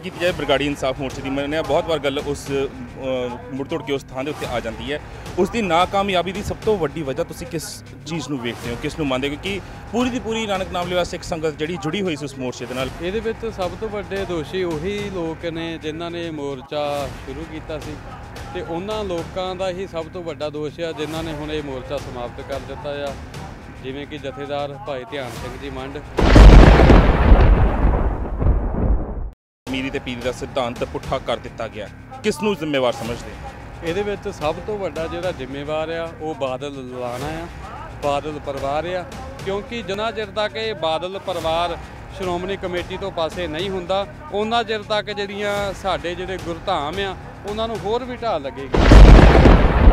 ਕੀਤੀ ਜਾਏ, ਬਰਗਾੜੀ ਇਨਸਾਫ ਮੋਰਚੇ ਦੀ ਮੰਨਿਆ, ਬਹੁਤ ਵਾਰ ਗੱਲ ਉਸ ਮੁੜ ਤੋੜ ਕੇ ਉਸ ਥਾਂ ਦੇ ਉੱਤੇ ਆ ਜਾਂਦੀ ਹੈ। ਉਸ ਦੀ ਨਾਕਾਮਯਾਬੀ ਦੀ ਸਭ ਤੋਂ ਵੱਡੀ ਵਜ੍ਹਾ ਤੁਸੀਂ ਕਿਸ ਚੀਜ਼ ਨੂੰ ਵੇਖਦੇ ਹੋ, ਕਿਸ ਨੂੰ ਮੰਨਦੇ ਹੋ? ਕਿ ਪੂਰੀ ਦੀ ਪੂਰੀ ਨਾਨਕ ਨਾਮ ਲਿਆ ਸਿੱਖ ਸੰਗਤ ਜਿਹੜੀ ਜੁੜੀ ਹੋਈ ਸੀ ਉਸ ਮੋਰਚੇ ਦੇ ਨਾਲ। ਇਹਦੇ ਵਿੱਚ ਸਭ ਤੋਂ ਵੱਡੇ ਦੋਸ਼ੀ ਉਹੀ ਲੋਕ ਨੇ ਜਿਨ੍ਹਾਂ ਨੇ ਮੋਰਚਾ ਸ਼ੁਰੂ ਕੀਤਾ ਸੀ ਤੇ ਉਹਨਾਂ ਲੋਕਾਂ ਦਾ ਹੀ ਸਭ ਤੋਂ ਵੱਡਾ ਦੋਸ਼ ਆ, ਜਿਨ੍ਹਾਂ ਨੇ ਹੁਣ ਇਹ ਮੋਰਚਾ ਸਮਾਪਤ ਕਰ ਦਿੱਤਾ ਆ। ਜਿਵੇਂ ਕਿ ਜਥੇਦਾਰ ਭਾਈ ਧਿਆਨ ਸਿੰਘ ਜੀ ਮੰਡ। ਤੇ ਪੀਰੀ ਦਾ ਸਿਧਾਂਤ ਪੁੱਠਾ ਕਰ ਦਿੱਤਾ ਗਿਆ। ਕਿਸ ਨੂੰ ਜ਼ਿੰਮੇਵਾਰ ਸਮਝਦੇ ਇਹਦੇ ਵਿੱਚ ਸਭ ਤੋਂ ਵੱਡਾ ਜਿਹੜਾ ਜ਼ਿੰਮੇਵਾਰ ਆ, ਉਹ ਬਾਦਲ ਲਾਣਾ ਆ, ਬਾਦਲ ਪਰਿਵਾਰ ਆ। ਕਿਉਂਕਿ ਜਿੰਨਾ ਚਿਰ ਤੱਕ ਇਹ ਬਾਦਲ ਪਰਿਵਾਰ ਸ਼੍ਰੋਮਣੀ ਕਮੇਟੀ ਤੋਂ ਪਾਸੇ ਨਹੀਂ ਹੁੰਦਾ ਉਹਨਾਂ ਚਿਰ ਤੱਕ ਜਿਹੜੀਆਂ ਸਾਡੇ ਜਿਹੜੇ ਗੁਰਧਾਮ ਆ, ਉਹਨਾਂ ਨੂੰ ਹੋਰ ਵੀ ਢਾਹ ਲੱਗੇਗੀ।